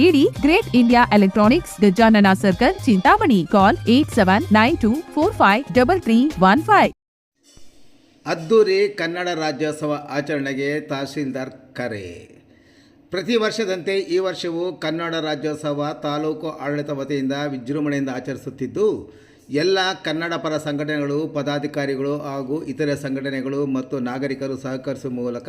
ನೀಡಿ great India electronics Gajanana circle, Chintamani. Call eight seven nine two four five double three one five ಅದ್ದೂರಿ ಕನ್ನಡ ರಾಜ್ಯೋತ್ಸವ ಆಚರಣೆಗೆ ತಹಶೀಲ್ದಾರ್ ಕರೆ. ಪ್ರತಿ ವರ್ಷದಂತೆ ಈ ವರ್ಷವೂ ಕನ್ನಡ ರಾಜ್ಯೋತ್ಸವ ತಾಲೂಕು ಆಡಳಿತ ವತಿಯಿಂದ ವಿಜೃಂಭಣೆಯಿಂದ ಆಚರಿಸುತ್ತಿದ್ದು, ಎಲ್ಲ ಕನ್ನಡ ಪರ ಸಂಘಟನೆಗಳು, ಪದಾಧಿಕಾರಿಗಳು ಹಾಗೂ ಇತರೆ ಸಂಘಟನೆಗಳು ಮತ್ತು ನಾಗರಿಕರು ಸಹಕರಿಸುವ ಮೂಲಕ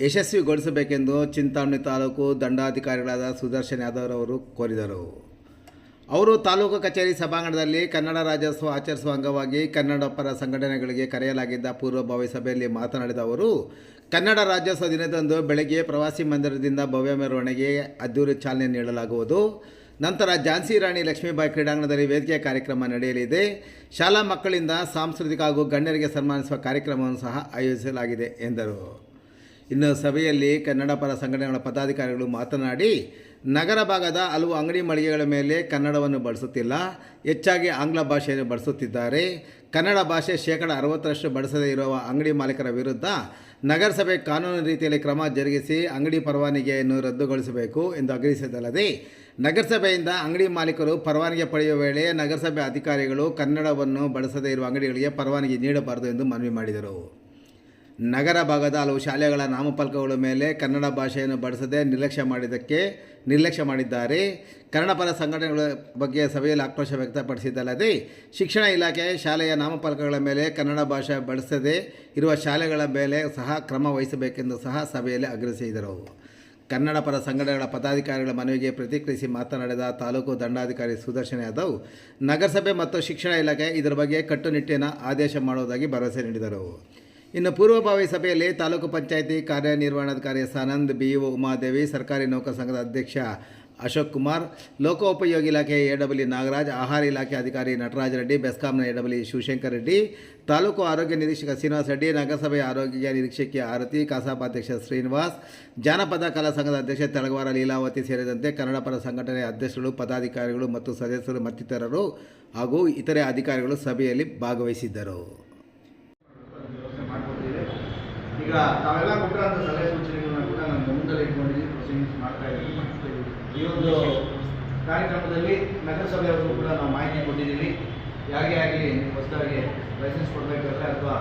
ಯಶಸ್ವಿಗೊಳಿಸಬೇಕೆಂದು ಚಿಂತಾಮಣಿ ತಾಲೂಕು ದಂಡಾಧಿಕಾರಿಗಳಾದ ಸುದರ್ಶನ್ ಯಾದವ್ ಅವರು ಕೋರಿದರು. ಅವರು ತಾಲೂಕು ಕಚೇರಿ ಸಭಾಂಗಣದಲ್ಲಿ ಕನ್ನಡ ರಾಜ್ಯೋತ್ಸವ ಆಚರಿಸುವ ಅಂಗವಾಗಿ ಕನ್ನಡ ಪರ ಸಂಘಟನೆಗಳಿಗೆ ಕರೆಯಲಾಗಿದ್ದ ಪೂರ್ವಭಾವಿ ಸಭೆಯಲ್ಲಿ ಮಾತನಾಡಿದ ಅವರು, ಕನ್ನಡ ರಾಜ್ಯೋತ್ಸವ ದಿನದಂದು ಬೆಳಗ್ಗೆ ಪ್ರವಾಸಿ ಮಂದಿರದಿಂದ ಭವ್ಯ ಮೆರವಣಿಗೆ ಅದ್ದೂರಿ ಚಾಲನೆ ನೀಡಲಾಗುವುದು. ನಂತರ ಝಾನ್ಸಿ ರಾಣಿ ಲಕ್ಷ್ಮೀಬಾಯಿ ಕ್ರೀಡಾಂಗಣದಲ್ಲಿ ವೇದಿಕೆ ಕಾರ್ಯಕ್ರಮ ನಡೆಯಲಿದೆ. ಶಾಲಾ ಮಕ್ಕಳಿಂದ ಸಾಂಸ್ಕೃತಿಕ ಹಾಗೂ ಗಣ್ಯರಿಗೆ ಸನ್ಮಾನಿಸುವ ಕಾರ್ಯಕ್ರಮವನ್ನು ಸಹ ಆಯೋಜಿಸಲಾಗಿದೆ ಎಂದರು. ಇನ್ನು ಸಭೆಯಲ್ಲಿ ಕನ್ನಡ ಪರ ಸಂಘಟನೆಗಳ ಪದಾಧಿಕಾರಿಗಳು ಮಾತನಾಡಿ, ನಗರ ಭಾಗದ ಹಲವು ಅಂಗಡಿ ಮಳಿಗೆಗಳ ಮೇಲೆ ಕನ್ನಡವನ್ನು ಬಳಸುತ್ತಿಲ್ಲ. ಹೆಚ್ಚಾಗಿ ಆಂಗ್ಲ ಭಾಷೆಯನ್ನು ಬಳಸುತ್ತಿದ್ದಾರೆ. ಕನ್ನಡ ಭಾಷೆ ಶೇಕಡ ಅರವತ್ತರಷ್ಟು ಬಳಸದೇ ಇರುವ ಅಂಗಡಿ ಮಾಲೀಕರ ವಿರುದ್ಧ ನಗರಸಭೆ ಕಾನೂನು ರೀತಿಯಲ್ಲಿ ಕ್ರಮ ಜರುಗಿಸಿ ಅಂಗಡಿ ಪರವಾನಗಿಯನ್ನು ರದ್ದುಗೊಳಿಸಬೇಕು ಎಂದು ಆಗ್ರಹಿಸಿದಲ್ಲದೆ ನಗರಸಭೆಯಿಂದ ಅಂಗಡಿ ಮಾಲೀಕರು ಪರವಾನಗಿ ಪಡೆಯುವ ವೇಳೆ ನಗರಸಭೆ ಅಧಿಕಾರಿಗಳು ಕನ್ನಡವನ್ನು ಬಳಸದೇ ಇರುವ ಅಂಗಡಿಗಳಿಗೆ ಪರವಾನಗಿ ನೀಡಬಾರದು ಎಂದು ಮನವಿ ಮಾಡಿದರು. ನಗರ ಭಾಗದ ಹಲವು ಶಾಲೆಗಳ ನಾಮಫಲಕಗಳ ಮೇಲೆ ಕನ್ನಡ ಭಾಷೆಯನ್ನು ಬಳಸದೆ ನಿರ್ಲಕ್ಷ್ಯ ಮಾಡಿದ್ದಕ್ಕೆ, ನಿರ್ಲಕ್ಷ್ಯ ಮಾಡಿದ್ದಾರೆ. ಕನ್ನಡ ಪರ ಸಂಘಟನೆಗಳ ಬಗ್ಗೆ ಸಭೆಯಲ್ಲಿ ಆಕ್ರೋಶ ವ್ಯಕ್ತಪಡಿಸಿದ್ದಲ್ಲದೆ, ಶಿಕ್ಷಣ ಇಲಾಖೆ ಶಾಲೆಯ ನಾಮಫಲಕಗಳ ಮೇಲೆ ಕನ್ನಡ ಭಾಷೆ ಬಳಸದೆ ಇರುವ ಶಾಲೆಗಳ ಮೇಲೆ ಸಹ ಕ್ರಮ ವಹಿಸಬೇಕೆಂದು ಸಹ ಸಭೆಯಲ್ಲಿ ಆಗ್ರಹಿಸಿದರು. ಕನ್ನಡ ಪರ ಸಂಘಟನೆಗಳ ಪದಾಧಿಕಾರಿಗಳ ಮನವಿಗೆ ಪ್ರತಿಕ್ರಿಯಿಸಿ ಮಾತನಾಡಿದ ತಾಲೂಕು ದಂಡಾಧಿಕಾರಿ ಸುದರ್ಶನ್ ಯಾದವ್, ನಗರಸಭೆ ಮತ್ತು ಶಿಕ್ಷಣ ಇಲಾಖೆ ಇದರ ಬಗ್ಗೆ ಕಟ್ಟುನಿಟ್ಟಿನ ಆದೇಶ ಮಾಡುವುದಾಗಿ ಭರವಸೆ ನೀಡಿದರು. ಇನ್ನು ಪೂರ್ವಭಾವಿ ಸಭೆಯಲ್ಲಿ ತಾಲೂಕು ಪಂಚಾಯಿತಿ ಕಾರ್ಯನಿರ್ವಹಣಾಧಿಕಾರಿ ಸಾನಂದ್, ಬಿಇಒ ಉಮಾದೇವಿ, ಸರ್ಕಾರಿ ನೌಕರ ಸಂಘದ ಅಧ್ಯಕ್ಷ ಅಶೋಕ್ ಕುಮಾರ್, ಲೋಕೋಪಯೋಗಿ ಇಲಾಖೆಯ ಡಬ್ಲ್ಯೂ ನಾಗರಾಜ್, ಆಹಾರ ಇಲಾಖೆ ಅಧಿಕಾರಿ ನಟರಾಜ ರೆಡ್ಡಿ, ಬೆಸ್ಕಾಂನ ಎ ಡಬ್ಲ್ಯೂ ಶಿವಶಂಕರ್ ರೆಡ್ಡಿ, ತಾಲೂಕು ಆರೋಗ್ಯ ನಿರೀಕ್ಷಕ ಶ್ರೀನಿವಾಸ್ ರೆಡ್ಡಿ ನಗರಸಭೆಯ ಆರೋಗ್ಯ ನಿರೀಕ್ಷಕಿ ಆರತಿ, ಕಸಾಪ ಅಧ್ಯಕ್ಷ ಶ್ರೀನಿವಾಸ್, ಜಾನಪದ ಕಲಾ ಸಂಘದ ಅಧ್ಯಕ್ಷ ತೆಳಗವಾರ ಲೀಲಾವತಿ ಸೇರಿದಂತೆ ಕನ್ನಡ ಪರ ಸಂಘಟನೆಯ ಅಧ್ಯಕ್ಷರು, ಪದಾಧಿಕಾರಿಗಳು ಮತ್ತು ಸದಸ್ಯರು ಮತ್ತಿತರರು ಹಾಗೂ ಇತರೆ ಅಧಿಕಾರಿಗಳು ಸಭೆಯಲ್ಲಿ ಭಾಗವಹಿಸಿದ್ದರು. ಈಗ ತಾವೆಲ್ಲ ಕೊಟ್ಟಿರೋಂಥ ಸಲಹೆ ಸೂಚನೆಗಳನ್ನ ಕೂಡ ನಾನು ಗಮನದಲ್ಲಿ ಇಟ್ಕೊಂಡಿದ್ದೀನಿ ಪ್ರೊಸೀಡಿಂಗ್ಸ್ ಮಾಡ್ತಾ ಇದ್ದೀನಿ. ಈ ಒಂದು ಕಾರ್ಯಕ್ರಮದಲ್ಲಿ ನಗರಸಭೆಯವರು ಕೂಡ ನಾವು ಮಾಹಿತಿ ಕೊಟ್ಟಿದ್ದೀವಿ. ಯಾರಿಗೆ ಆಗಲಿ, ಹೊಸದಾಗಿ ಲೈಸೆನ್ಸ್ ಕೊಡಬೇಕಾದ್ರೆ ಅಥವಾ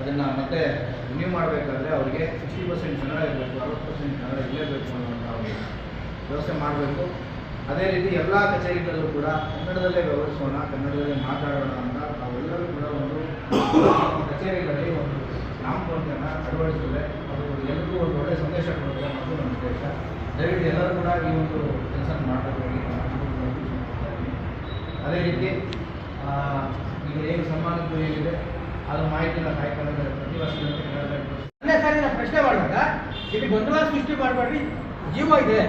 ಅದನ್ನು ಮತ್ತೆ ರಿನ್ಯೂ ಮಾಡಬೇಕಾದ್ರೆ ಅವರಿಗೆ ಸಿಕ್ಸ್ಟಿ ಪರ್ಸೆಂಟ್ ಕನ್ನಡ ಇರಬೇಕು, ಅರವತ್ತು ಪರ್ಸೆಂಟ್ ಕನ್ನಡ ಇರಲೇಬೇಕು ಅನ್ನೋಂಥ ಒಂದು ವ್ಯವಸ್ಥೆ ಮಾಡಬೇಕು. ಅದೇ ರೀತಿ ಎಲ್ಲ ಕಚೇರಿಗಳಲ್ಲೂ ಕೂಡ ಕನ್ನಡದಲ್ಲೇ ವ್ಯವಹರಿಸೋಣ, ಕನ್ನಡದಲ್ಲೇ ಮಾತಾಡೋಣ ಅಂತ ನಾವೆಲ್ಲರೂ ಕೂಡ ಒಂದು ಕಚೇರಿಗಳಲ್ಲಿ ನಾಮಫಲಕನ ಅಳವಡಿಸಿದ್ರೆ ಅದು ಎಲ್ರಿಗೂ ಒಂದು ಒಳ್ಳೆಯ ಸಂದೇಶ ಕೊಡುತ್ತೆ ಮತ್ತು ನನ್ನ ಉದ್ದೇಶ. ದಯವಿಟ್ಟು ಎಲ್ಲರೂ ಕೂಡ ಈ ಒಂದು ಕೆಲಸ ಮಾಡಬೇಕು ಅಂತ ನಾನು ಸೂಚಿಸ್ತಾ ಇದ್ದೀನಿ. ಅದೇ ರೀತಿ ಈಗ ಏನು ಸನ್ಮಾನದ್ದು ಏನಿದೆ ಅದ್ರ ಮಾಹಿತಿನ ಕಾಯ್ಕೊಂಡು ಪ್ರತಿ ವರ್ಷದಂತೆ ಒಂದೇ ಸಾರಿ ಪ್ರಶ್ನೆ ಮಾಡುವಾಗ ಇಲ್ಲಿ ಗೊಂದಲ ಸೃಷ್ಟಿ ಮಾಡಬೇಡ್ರಿ ಜೀವ ಇದೆ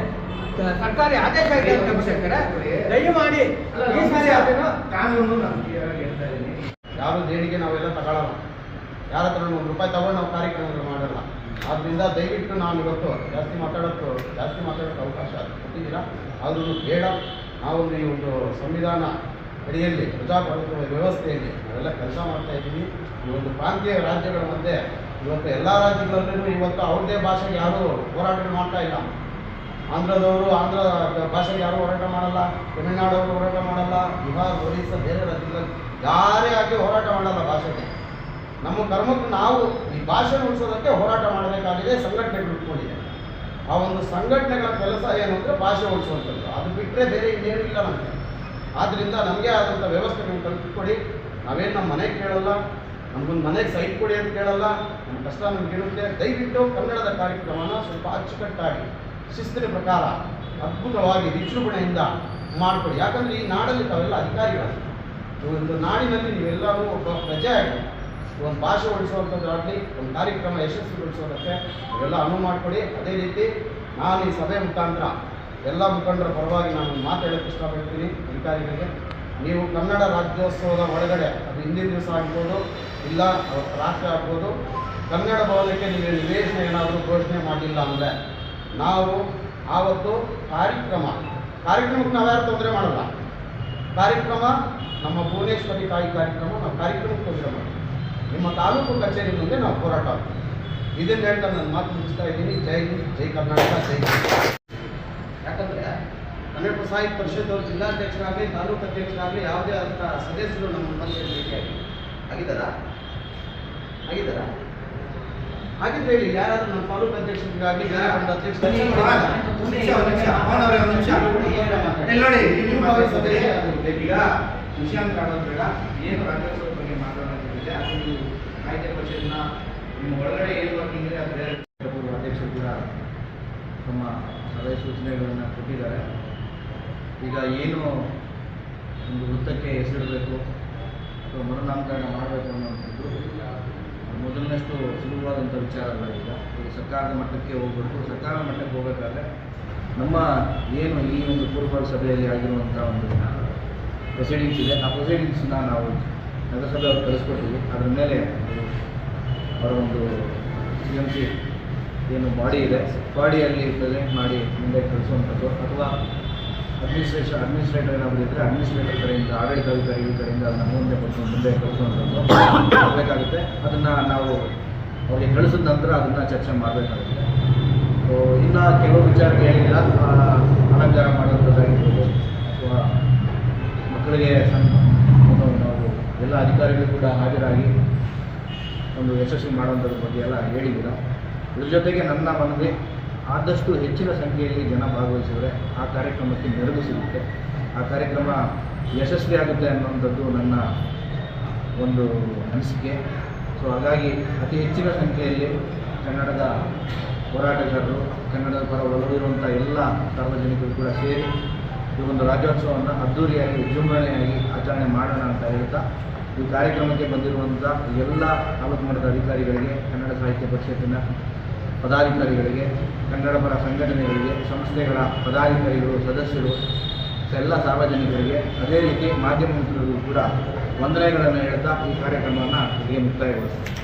ಸರ್ಕಾರಿ ಆದೇಶ ಇದೆ ಅಂತ ದಯಮಾಡಿ ಈ ಸಾರಿ ಅದನ್ನು ಕಾನೂನು ನಾನು ಹೇಳ್ತಾ ಇದ್ದೀನಿ. ಯಾರು ದೇಣಿಗೆ ನಾವೆಲ್ಲ ತಗೊಳ್ಳಲ್ಲ. ಯಾರ ಹತ್ರ ಒಂದು ರೂಪಾಯಿ ತಗೊಂಡು ನಾವು ಕಾರ್ಯಕ್ರಮಗಳು ಮಾಡಲ್ಲ. ಆದ್ದರಿಂದ ದಯವಿಟ್ಟು ನಾನು ಇವತ್ತು ಜಾಸ್ತಿ ಮಾತಾಡೋಕ್ಕೆ ಜಾಸ್ತಿ ಮಾತಾಡೋಕ್ಕೆ ಅವಕಾಶ ಕೊಟ್ಟಿದ್ದೀರಾ? ಆದ್ರೂ ಬೇಡ. ನಾವು ಈ ಒಂದು ಸಂವಿಧಾನ ಅಡಿಯಲ್ಲಿ ಪ್ರಜಾಪ್ರಭುತ್ವ ವ್ಯವಸ್ಥೆಯಲ್ಲಿ ನಾವೆಲ್ಲ ಕೆಲಸ ಮಾಡ್ತಾ ಇದ್ದೀವಿ. ಈ ಒಂದು ಪ್ರಾಂತೀಯ ರಾಜ್ಯಗಳ ಮಧ್ಯೆ ಇವತ್ತು ಎಲ್ಲ ರಾಜ್ಯಗಳಲ್ಲೂ ಇವತ್ತು ಅವ್ರದೇ ಭಾಷೆಗೆ ಯಾರೂ ಹೋರಾಟ ಮಾಡ್ತಾ ಇಲ್ಲ. ಆಂಧ್ರದವರು ಆಂಧ್ರ ಭಾಷೆಗೆ ಯಾರು ಹೋರಾಟ ಮಾಡಲ್ಲ, ತಮಿಳ್ನಾಡವರು ಹೋರಾಟ ಮಾಡಲ್ಲ, ಬಿಹಾರ್, ಒರಿಸ್ಸಾ ಬೇರೆ ರಾಜ್ಯಗಳಲ್ಲಿ ಯಾರೇ ಆಗಿ ಹೋರಾಟ ಮಾಡಲ್ಲ ಭಾಷೆಗೆ. ನಮ್ಮ ಕರ್ಮಕ್ಕೆ ನಾವು ಈ ಭಾಷೆ ಉಳಿಸೋದಕ್ಕೆ ಹೋರಾಟ ಮಾಡಬೇಕಾಗಿದೆ ಸಂಘಟನೆಗಳು ಇಟ್ಕೊಂಡಿದೆ ಆ ಒಂದು ಸಂಘಟನೆಗಳ ಕೆಲಸ ಏನು ಅಂದರೆ ಭಾಷೆ ಉಳಿಸುವಂಥದ್ದು ಅದು ಬಿಟ್ಟರೆ ಬೇರೆ ಇನ್ನೇನು ಇಲ್ಲ ನಮಗೆ. ಆದ್ದರಿಂದ ನಮಗೆ ಆದಂಥ ವ್ಯವಸ್ಥೆಗಳನ್ನು ಕಲ್ಪಿಸ್ಕೊಡಿ. ನಾವೇನು ನಮ್ಮ ಮನೆಗೆ ಕೇಳಲ್ಲ, ನಮಗೊಂದು ಮನೆಗೆ ಸೈಟ್ ಕೊಡಿ ಅಂತ ಕೇಳಲ್ಲ, ನಮ್ಮ ಕಷ್ಟ ನಮ್ಗೆ ಇರುತ್ತೆ. ದಯವಿಟ್ಟು ಕನ್ನಡದ ಕಾರ್ಯಕ್ರಮನ ಸ್ವಲ್ಪ ಅಚ್ಚುಕಟ್ಟಾಗಿ, ಶಿಸ್ತಿನ ಪ್ರಕಾರ ಅದ್ಭುತವಾಗಿ ವಿಜೃಂಭಣೆಯಿಂದ ಮಾಡಿಕೊಡಿ. ಯಾಕಂದರೆ ಈ ನಾಡಲ್ಲಿ ತಾವೆಲ್ಲ ಅಧಿಕಾರಿಗಳು ಒಂದು ನಾಡಿನಲ್ಲಿ ನೀವೆಲ್ಲರೂ ಒಬ್ಬ ಪ್ರಜೆಯಾಗಿ ಒಂದು ಭಾಷೆ ಉಳಿಸುವಂಥದ್ದಾಗಲಿ ಒಂದು ಕಾರ್ಯಕ್ರಮ ಯಶಸ್ವಿಗೊಳಿಸೋದಕ್ಕೆ ಇವೆಲ್ಲ ಅನುವು ಮಾಡಿಕೊಡಿ. ಅದೇ ರೀತಿ ನಾನು ಈ ಸಭೆ ಮುಖಾಂತರ ಎಲ್ಲ ಮುಖಂಡರ ಪರವಾಗಿ ನಾನು ಮಾತಾಡೋಕ್ಕೆ ಇಷ್ಟಪಡ್ತೀನಿ ಅಧಿಕಾರಿಗಳಿಗೆ. ನೀವು ಕನ್ನಡ ರಾಜ್ಯೋತ್ಸವದ ಒಳಗಡೆ ಅದು ಹಿಂದಿನ ದಿವಸ ಆಗ್ಬೋದು, ಇಲ್ಲ ರಾಷ್ಟ್ರ ಆಗ್ಬೋದು, ಕನ್ನಡ ಭವನಕ್ಕೆ ನೀವು ನಿವೇಶನ ಏನಾದರೂ ಘೋಷಣೆ ಮಾಡಿಲ್ಲ ಅಂದರೆ ನಾವು ಆವತ್ತು ಕಾರ್ಯಕ್ರಮ, ಕಾರ್ಯಕ್ರಮಕ್ಕೆ ನಾವ್ಯಾರು ತೊಂದರೆ ಮಾಡಲ್ಲ. ಕಾರ್ಯಕ್ರಮ ನಮ್ಮ ಭುವನೇಶ್ವರಿ ತಾಯಿ ಕಾರ್ಯಕ್ರಮ, ನಾವು ಕಾರ್ಯಕ್ರಮಕ್ಕೆ ತೊಂದರೆ ಮಾಡ್ತೀವಿ ನಿಮ್ಮ ತಾಲೂಕು ಕಚೇರಿ ಮುಂದೆ ನಾವು ಹೋರಾಟ ಆಗ್ತೀವಿ. ಇದನ್ನು ಹೇಳ್ತಾ ನನ್ನ ಮಾತು ಮುಗಿಸ್ತಾ ಇದ್ದೀನಿ. ಜೈ ಹಿಂದ್ ಜೈ ಕರ್ನಾಟಕ ಜೈ. ಯಾಕಂದರೆ ಕನ್ನಡ ಸಾಹಿತ್ಯ ಪರಿಷತ್ ಅವರು ಜಿಲ್ಲಾಧ್ಯಕ್ಷರಾಗಲಿ ತಾಲೂಕು ಅಧ್ಯಕ್ಷರಾಗಲಿ ಯಾವುದೇ ಆದಂಥ ಸದಸ್ಯರು ನಮ್ಮ ಮನೆಯಲ್ಲಿ ಭೇಟಿಯಾಗಿ ಆಗಿದ್ದಾರಾ? ಆಗಿದ್ದಾರ? ಹಾಗಿದ್ರೆ ಹೇಳಿ ಯಾರಾದ್ರೂ ನಮ್ಮ ತಾಲೂಕು ಅಧ್ಯಕ್ಷರಿಗಾಗಿ ಇಲ್ಲಿ ಸಭೆ ಈಗ ವಿಷಯ ಏನು ರಾಜ್ಯೋತ್ಸವ ಬಗ್ಗೆ ಮಾತಾಡೋದಿದೆ ಅದು ನೀವು ಸಾಹಿತ್ಯ ಪರಿಷತ್ನ ನಿಮ್ಮ ಒಳಗಡೆ ಏನು ಇದೆ ಅದು ಬೇರೆ ಅಧ್ಯಕ್ಷರು ಕೂಡ ತಮ್ಮ ಸಲಹೆ ಸೂಚನೆಗಳನ್ನು ಕೊಟ್ಟಿದ್ದಾರೆ. ಈಗ ಏನು ಒಂದು ವೃತ್ತಕ್ಕೆ ಹೆಸರಿಡಬೇಕು ಅಥವಾ ಮರುನಾಮಕರಣ ಮಾಡಬೇಕು ಅನ್ನುವಂಥದ್ದು ಮೊದಲನಷ್ಟು ಸುಲಭವಾದಂಥ ವಿಚಾರ ಅಲ್ಲ ಈಗ ಈಗ ಸರ್ಕಾರದ ಮಟ್ಟಕ್ಕೆ ಹೋಗಬೇಕು. ಸರ್ಕಾರದ ಮಟ್ಟಕ್ಕೆ ಹೋಗಬೇಕಾದ್ರೆ ನಮ್ಮ ಏನು ಈ ಒಂದು ಪೂರ್ವ ಸಭೆಯಲ್ಲಿ ಆಗಿರುವಂಥ ಒಂದು ಪ್ರೊಸೀಡಿಂಗ್ಸ್ ಇದೆ. ಆ ಪ್ರೊಸೀಡಿಂಗ್ಸ್ನ ನಾವು ನಗರಸಭೆ ಅವ್ರು ಕಳಿಸ್ಕೊಟ್ಟಿವಿ ಅದ್ರ ಮೇಲೆ ಅವರು ಒಂದು ಸಿ ಎಂ ಸಿ ಏನು ಬಾಡಿ ಇದೆ. ಬಾಡಿಯಲ್ಲಿ ಪ್ರೆಸೆಂಟ್ ಮಾಡಿ ಮುಂದೆ ಕಳಿಸುವಂಥದ್ದು. ಅಥವಾ ಅಡ್ಮಿನಿಸ್ಟ್ರೇಷನ್ ಅಡ್ಮಿನಿಸ್ಟ್ರೇಟರ್ ಏನಾದರೂ ಇದ್ದರೆ ಅಡ್ಮಿನಿಸ್ಟ್ರೇಟರ್ ಕಡೆಯಿಂದ ಆಡಳಿತಾಧಿಕಾರಿಗಳ ಕಡೆಯಿಂದ ಅದನ್ನು ಮುಂದೆ ಕೊಟ್ಟು ಮುಂದೆ ಕಳಿಸುವಂಥದ್ದು. ಮಾಡಬೇಕಾಗುತ್ತೆ. ಅದನ್ನು ನಾವು ಅವ್ರಿಗೆ ಕಳಿಸಿದ ನಂತರ ಅದನ್ನು ಚರ್ಚೆ ಮಾಡಬೇಕಾಗುತ್ತೆ. ಸೊ ಇನ್ನು ಕೆಲವು ವಿಚಾರಗಳು ಏನಿಲ್ಲ. ಆ, ಅಲಂಕಾರ ಮಾಡುವಂಥದ್ದಾಗಿರ್ಬೋದು ಅಥವಾ ಮಕ್ಕಳಿಗೆ ಸಣ್ಣ ಎಲ್ಲ ಅಧಿಕಾರಿಗಳು ಕೂಡ ಹಾಜರಾಗಿ ಒಂದು ಯಶಸ್ವಿ ಮಾಡುವಂಥದ್ರ ಬಗ್ಗೆ ಎಲ್ಲ ಹೇಳಿದ್ದೀರ. ಇದ್ರ ಜೊತೆಗೆ ನನ್ನ ಮನವಿ, ಆದಷ್ಟು ಹೆಚ್ಚಿನ ಸಂಖ್ಯೆಯಲ್ಲಿ ಜನ ಭಾಗವಹಿಸಿದರೆ ಆ ಕಾರ್ಯಕ್ರಮಕ್ಕೆ ನೆರವು ಸಿಗುತ್ತೆ. ಆ ಕಾರ್ಯಕ್ರಮ ಯಶಸ್ವಿ ಆಗುತ್ತೆ ಅನ್ನುವಂಥದ್ದು ನನ್ನ ಒಂದು ಅನಿಸಿಕೆ. ಸೊ ಹಾಗಾಗಿ ಅತಿ ಹೆಚ್ಚಿನ ಸಂಖ್ಯೆಯಲ್ಲಿ ಕನ್ನಡದ ಹೋರಾಟಗಾರರು, ಕನ್ನಡದ ಪರ ಒಲವಿರುವಂಥ ಎಲ್ಲ ಸಾರ್ವಜನಿಕರು ಕೂಡ ಸೇರಿ ಈ ಒಂದು ರಾಜ್ಯೋತ್ಸವವನ್ನು ಅದ್ದೂರಿಯಾಗಿ ವಿಜೃಂಭಣೆಯಾಗಿ ಆಚರಣೆ ಮಾಡೋಣ ಅಂತ ಹೇಳ್ತಾ ಈ ಕಾರ್ಯಕ್ರಮಕ್ಕೆ ಬಂದಿರುವಂಥ ಎಲ್ಲ ತಾಲೂಕು ಮಟ್ಟದ ಅಧಿಕಾರಿಗಳಿಗೆ, ಕನ್ನಡ ಸಾಹಿತ್ಯ ಪರಿಷತ್ತಿನ ಪದಾಧಿಕಾರಿಗಳಿಗೆ, ಕನ್ನಡ ಪರ ಸಂಘಟನೆಗಳಿಗೆ, ಸಂಸ್ಥೆಗಳ ಪದಾಧಿಕಾರಿಗಳು, ಸದಸ್ಯರು, ಎಲ್ಲ ಸಾರ್ವಜನಿಕರಿಗೆ ಅದೇ ರೀತಿ ಮಾಧ್ಯಮ ಕೂಡ ವಂದನೆಗಳನ್ನು ಹೇಳ್ತಾ ಈ ಕಾರ್ಯಕ್ರಮವನ್ನು ಇಲ್ಲಿಗೆ